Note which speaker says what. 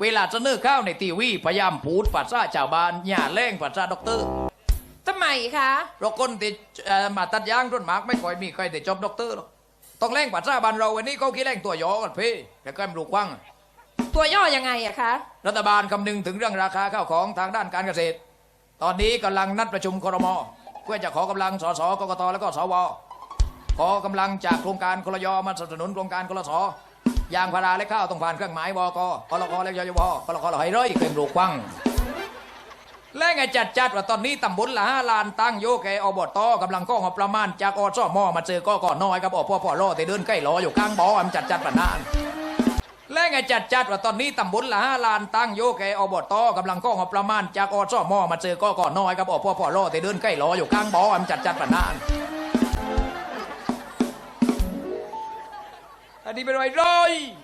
Speaker 1: เวลาเสนอข้าวในทีวีพยายามพูดภาษาชาวบ้านอย่าแรงภาษาด็อกเตอร์
Speaker 2: ทำไมคะ
Speaker 1: เราคนที่เอ่อมาตัดยางต้นหมากไม่ค่อยมีใครได้จบด็อกเตอร์หรอกต้องแรงภาษาบ้านเราวันนี้เขาคิดแรงตัวยอกันเพ่แล้วก็ให้มันรู้กว้าง
Speaker 2: ตัวย่อยังไงอะคะ
Speaker 1: รัฐบาลคำนึงถึงเรื่องราคาข้าวของทางด้านการเกษตร ตอนนี้กำลังนัดประชุมครมเพื่อจะขอกำลังสสกกตและก็สวขอกำลังจากโครงการคลยมาสนับสนุนโครงการคลส ยางพาราและข้าวต้องผ่านเครื่องหมายวกกลกและยยวกลกลให้ร้อยเครื่องปลูกกว้างและไงจัดจัดว่าตอนนี้ตำบลละห้าลานตั้งโยแกอบตกำลังก้องบประมาณจากอสมมาเจอก็ก่อนน้อยครับอพ่อพ่อรอแต่เดินใกล้รออยู่กลางบ่อมนจัดจัดประนานและไงจัดจัดว่าตอนนี้ตำบลละห้าลานตั้งโยแกอบตกำลังก้องบประมาณจากอสมมาเจอก็ก่อนน้อยครับอพ่อพ่อรอแต่เดินใกล้รออยู่กลางบ่อมนจัดจัดประนาน libero ai eroi